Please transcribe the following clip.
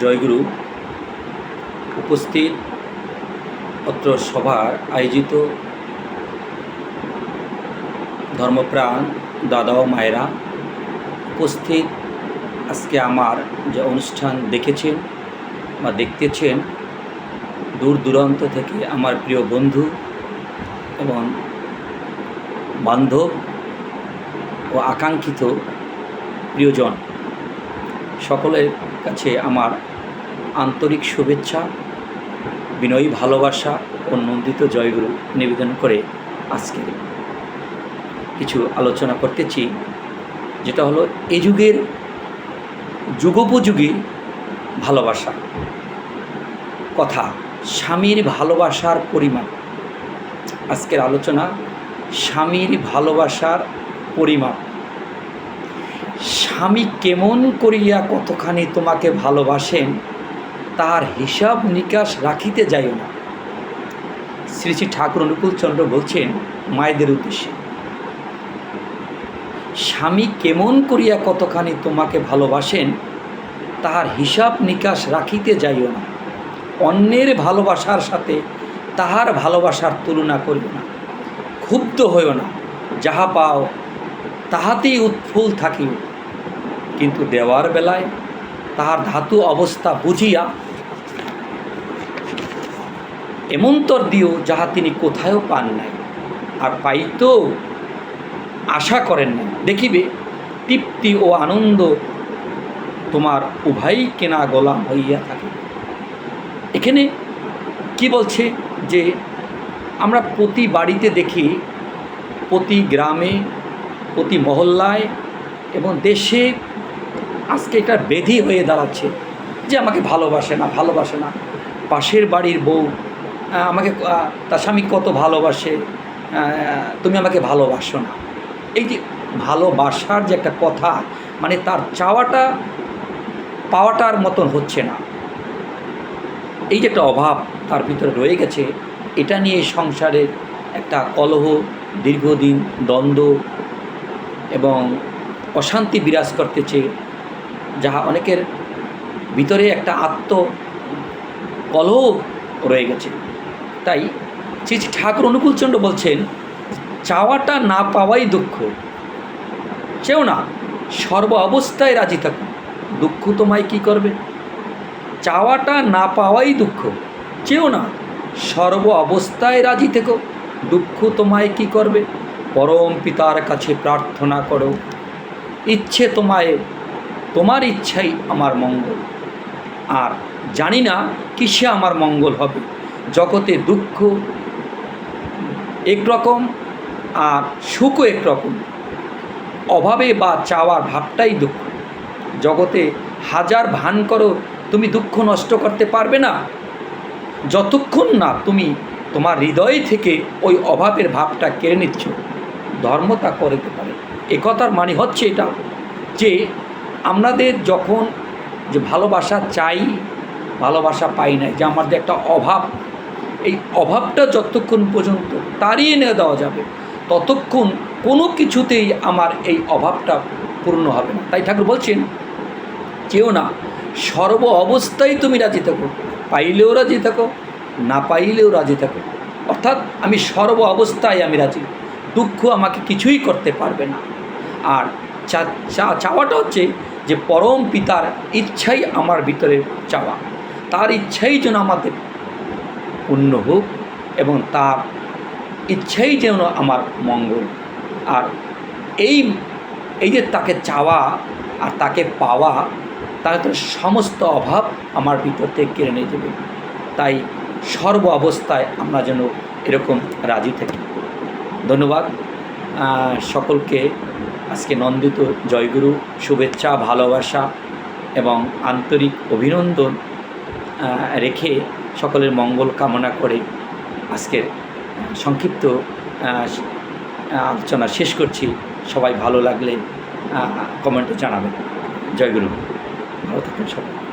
জয়গুরু উপস্থিত অত্র সভার আয়োজিত ধর্মপ্রাণ দাদা ও মায়েরা উপস্থিত। আজকে আমার যে অনুষ্ঠান দেখেছেন বা দেখতেছেন, দূর দূরান্ত থেকে আমার প্রিয় বন্ধু এবং বান্ধব ও আকাঙ্ক্ষিত প্রিয়জন। সকলের কাছে আমার আন্তরিক শুভেচ্ছা, বিনয়ী ভালোবাসা ও নন্দিত জয়গুরু নিবেদন করে আজকে কিছু আলোচনা করতেছি, যেটা হলো এ যুগের যুগোপযোগী ভালোবাসা। কথা, স্বামীর ভালোবাসার পরিমাণ। আজকের আলোচনা, স্বামীর ভালোবাসার পরিমাণ। স্বামী কেমন করিয়া কতখানি তোমাকে ভালোবাসেন তার হিসাব নিকাশ রাখিতে যাইও না। শ্রী শ্রী ঠাকুর অনুকূলচন্দ্র বলছেন মায়েদের উদ্দেশ্যে, স্বামী কেমন করিয়া কতখানি তোমাকে ভালোবাসেন, তাহার হিসাব নিকাশ রাখিতে যাইও না। অন্যের ভালোবাসার সাথে তাহার ভালোবাসার তুলনা করিও না। ক্ষুব্ধ হইও না, যাহা পাও তাহাতেই উৎফুল থাকিও। কিন্তু দেওয়ার বেলায় তাহার ধাতু অবস্থা বুঝিয়া এমন্তর দিও যাহা তিনি কোথায়ও পান নাই। আর পাইতেও আশা করেন না দেখিবে, তৃপ্তি ও আনন্দ তোমার উভয়ই কেনা গোলাম হইয়া থাকে। এখানে কি বলছে যে, আমরা প্রতি বাড়িতে দেখি, প্রতি গ্রামে, প্রতি মহল্লায় এবং দেশে আজকে এটা বেধি হয়ে দাঁড়াচ্ছে যে আমাকে ভালোবাসে না ভালোবাসে না। পাশের বাড়ির বউ আমাকে তার স্বামী কত ভালোবাসে তুমি আমাকে ভালোবাসো না। এই যে ভালোবাসার যে একটা কথা মানে তার চাওয়াটা, পাওয়াটার মতন হচ্ছে না। এই যে একটা অভাব তার ভিতরে রয়ে গেছে, এটা নিয়ে সংসারের একটা কলহ, দীর্ঘদিন দ্বন্দ্ব এবং অশান্তি বিরাজ করতেছে। যাহা অনেকের ভিতরে একটা আত্ম কলহ রয়ে গেছে। তাই শ্রী ঠাকুর অনুকূলচন্দ্র বলছেন, চাওয়াটা না পাওয়াই দুঃখ। চেও না, সর্ব অবস্থায় রাজি থাকুন দুঃখ তোমায় কি করবে? চাওয়াটা না পাওয়াই দুঃখ। চেও না, সর্ব অবস্থায় রাজি থেকো। দুঃখ তোমায় কি করবে? পরম পিতার কাছে প্রার্থনা করো। ইচ্ছে তোমায় তোমার ইচ্ছাই আমার মঙ্গল। আর জানি না কিসে আমার মঙ্গল হবে। জগতে দুঃখ একরকম আর সুখও একরকম অভাবে বা চাওয়ার ভাবটাই দুঃখ। জগতে হাজার ভান করো, তুমি দুঃখ নষ্ট করতে পারবে না। যতক্ষণ না তুমি তোমার হৃদয় থেকে ওই অভাবের ভাবটা কেড়ে নিচ্ছ, ধর্ম তা করতে পারে। একথার মানে হচ্ছে এটা যে আমাদের যখন যে ভালোবাসা চাই, ভালোবাসা পাই না যে আমাদের একটা অভাব, এই অভাবটা যতক্ষণ পর্যন্ত তাড়িয়ে নিয়ে দেওয়া যাবে, ততক্ষণ কোনো কিছুতেই আমার এই অভাবটা পূর্ণ হবে না। তাই ঠাকুর বলছেন, কেউ না, সর্ব অবস্থায় তুমি রাজি থাকো, পাইলেও রাজি থাকো, না পাইলেও রাজি থাকো। অর্থাৎ আমি সর্ব অবস্থায় আমি রাজি, দুঃখ আমাকে কিছুই করতে পারবে না। আর চাওয়াটা হচ্ছে যে পরম পিতার ইচ্ছাই আমার ভিতরে চাওয়া। তার ইচ্ছাই যেন আমাদের পূর্ণ হোক এবং তার ইচ্ছাই যেন আমার মঙ্গল। আর এই এই যে তাকে চাওয়া আর তাকে পাওয়া তাহলে তো সমস্ত অভাব আমার ভিতর থেকে কেড়ে নিয়ে যাবে। তাই সর্ব অবস্থায় আমরা যেন এরকম রাজি থাকি। ধন্যবাদ। সকলকে আজকে নন্দিত জয়গুরু, শুভেচ্ছা, ভালোবাসা এবং আন্তরিক অভিনন্দন রেখে সকলের মঙ্গল কামনা করে আজকের সংক্ষিপ্ত আলোচনা শেষ করছি। সবাই ভালো লাগলে কমেন্টে জানাবেন। জয়গুরু, ভালো থাকুন সবাই।